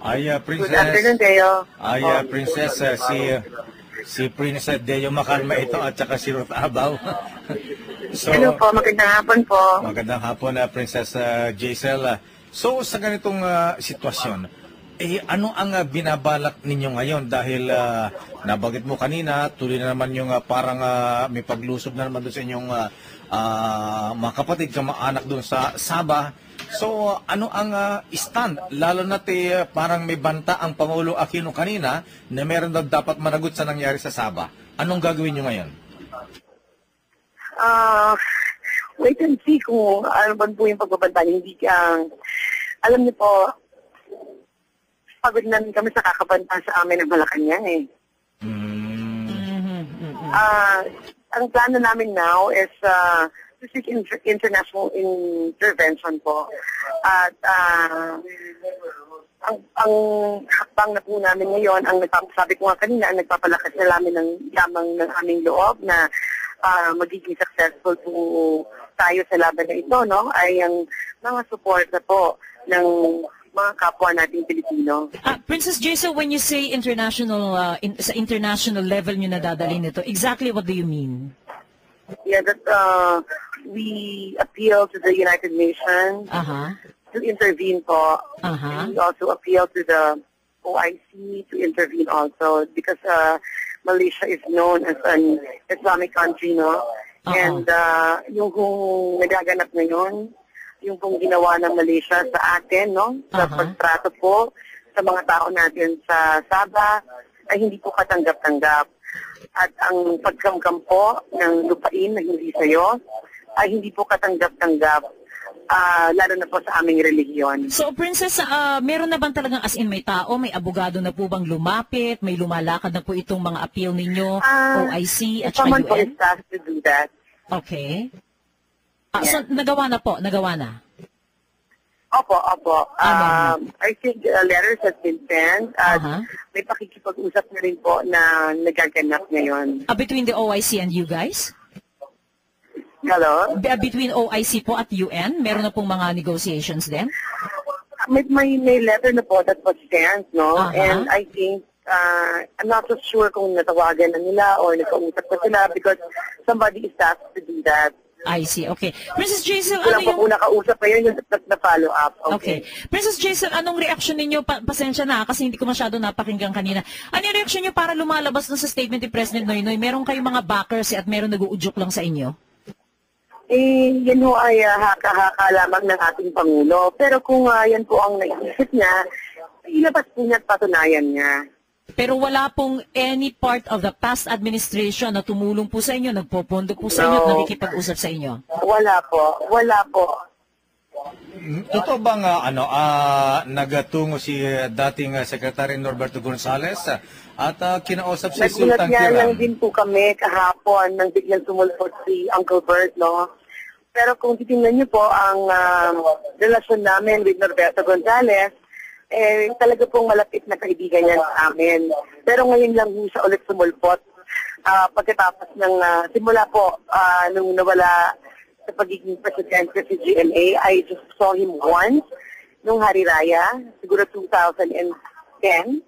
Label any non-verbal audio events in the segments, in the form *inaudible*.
Ay, uh, Good afternoon, Princess. Deo. Ay, uh, Princess, uh, si si Princess Deo Makalma ito at saka si Ruth Abaw. *laughs* so, Hello po, magandang hapon po. magandang hapon, uh, Princess uh, Jaisel. Uh, So, sa ganitong uh, sitwasyon, eh, ano ang uh, binabalak ninyo ngayon? Dahil uh, nabanggit mo kanina, tuloy na naman yung uh, parang uh, may paglusob na naman doon sa inyong uh, uh, mga kapatid, kamaanak doon sa Sabah. So, uh, ano ang uh, stand? Lalo na uh, parang may banta ang Pangulo Aquino kanina na meron daw dapat managot sa nangyari sa Sabah. Anong gagawin nyo ngayon? Ah, wait and see kung ano ba po yung pagbabanta. Hindi ka, alam niyo po, pagod na rin kami sa kakabanta sa amin ng Malacanang eh. Hmm. Mhm, mhm. Ah, ang plano namin now is uh, to seek inter- international intervention po. At ah, ang, ang hakbang na po namin ngayon, ang nagpapasabi ko nga kanina, ang nagpapalakas na namin ng yamang ng aming loob na ah, magiging successful po tayo sa laban na ito, no? Ay ang mga support na po ng mga kapwa nating Pilipino. Ah, Princess Jason, when you say international, uh, in- sa international level nyo nadadali nito, exactly what do you mean? Yeah, that uh, we appeal to the United Nations Aha, to intervene po. aha. We also appeal to the OIC to intervene also because uh, Malaysia is known as an Islamic country, no? Oo. And uh, yung kung nagaganap ngayon, yung kong ginawa ng Malaysia sa atin, no? Sa Aha. pagtrato po sa mga tao natin sa Sabah ay hindi po katanggap-tanggap. At ang pagkamkam po ng lupain na hindi sa'yo ay hindi po katanggap-tanggap ah, lalo na po sa aming relihiyon. So, Princess, uh, meron na bang talagang as in may tao, may abogado na po bang lumapit, may lumalakad na po itong mga appeal ninyo, Ah, OIC at saka someone po is UN? tasked to do that, Okay. Ah, so, nagawa na po, nagawa na. opo, opo. Ah, Um, I think uh, letters have been sent at Aha. may pakikipag-usap na rin po na nagaganap ngayon. Ah, between the OIC and you guys? Hello? Be- between OIC po at UN, meron na pong mga negotiations din? May, may, may letter na po that was sent, no? Aha. And I think, uh, I'm not so sure kung natawagan na nila or nakausap na sila because somebody is tasked to do that. I see, okay. Princess Jason, Wala ano pa yung... po nakausap ngayon yung na follow up. Okay. Princess Jason, anong reaction ninyo? Pa- pasensya na kasi hindi ko masyado napakinggan kanina. Ano yung reaction nyo para lumalabas dun sa statement ni President Noynoy? Meron kayong mga backers at meron nag-uudyok lang sa inyo? Eh, yan ho ay uh, haka-haka lamang ng ating Pangulo. Pero kung ah, yan po ang naisip niya, ilabas po niya at patunayan niya. Pero wala pong any part of the past administration na tumulong po sa inyo, nagpopondo po sa inyo at No. nakikipag-usap sa inyo. Wala po. Wala po. Totoo bang uh, ano, ah, nagatungo si uh, dating uh, Secretary Norberto Gonzales uh, at uh, kinausap si Nagulat Sultan nga lang Kiram? din po kami kahapon nang biglang tumulpot si Uncle Bert, no? Pero kung titingnan niyo po ang um, relasyon namin with Norberto Gonzales, eh talaga pong malapit na kaibigan yan sa amin. Pero ngayon lang po siya ulit sumulpot. Ah, pagkatapos ng ah, simula po ah, nung nawala sa pagiging presidente si GMA, I just saw him once nung Hari Raya, siguro 2010.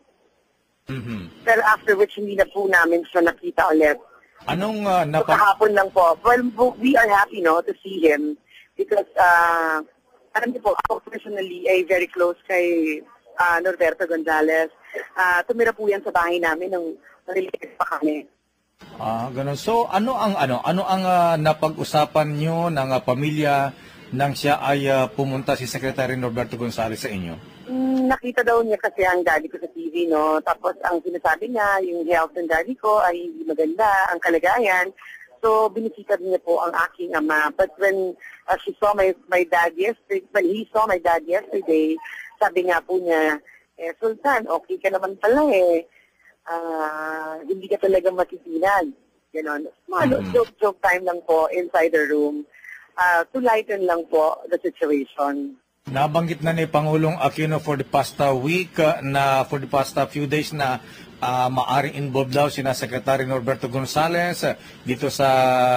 Mhm. Pero after which hindi na po namin siya nakita ulit. Anong uh, So napa- kahapon lang po. Well, we are happy no to see him because uh, alam niyo po, ako personally ay very close kay uh, Norberto Gonzales. Uh, tumira po yan sa bahay namin nung maliliit pa kami. Ah, ganun. So, ano ang ano, ano ang ah, napag-usapan niyo ng ah, pamilya nang siya ay ah, pumunta si Secretary Norberto Gonzales sa inyo? Mm, nakita daw niya kasi ang daddy ko sa TV, no? Tapos ang sinasabi niya, yung health ng daddy ko ay hindi maganda, ang kalagayan. So, binisita niya po ang aking ama. But when uh, she saw my, my dad yesterday, when he saw my dad yesterday, sabi nga po niya, eh, Sultan, okay ka naman pala eh. Ah, hindi ka talaga masisinag. Ganon. Mga Mhm. joke-joke time lang po inside the room. Ah, to lighten lang po the situation. Nabanggit na ni Pangulong Aquino for the past uh, week uh, na for the past uh, few days na ah, maaring involved daw sina Secretary Norberto Gonzales ah, dito sa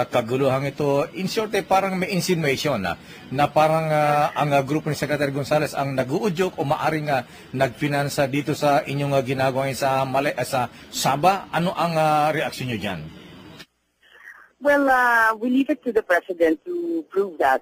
kaguluhang ito. In short, eh, parang may insinuation na, na parang ah, ang ah, grupo ni Secretary Gonzales ang nag-uudyok o maaring ah, nagfinansa dito sa inyong ah, ginagawa sa, Malay, ah, sa Saba. Ano ang ah, reaksyon nyo dyan? Well, uh, we leave it to the President to prove that.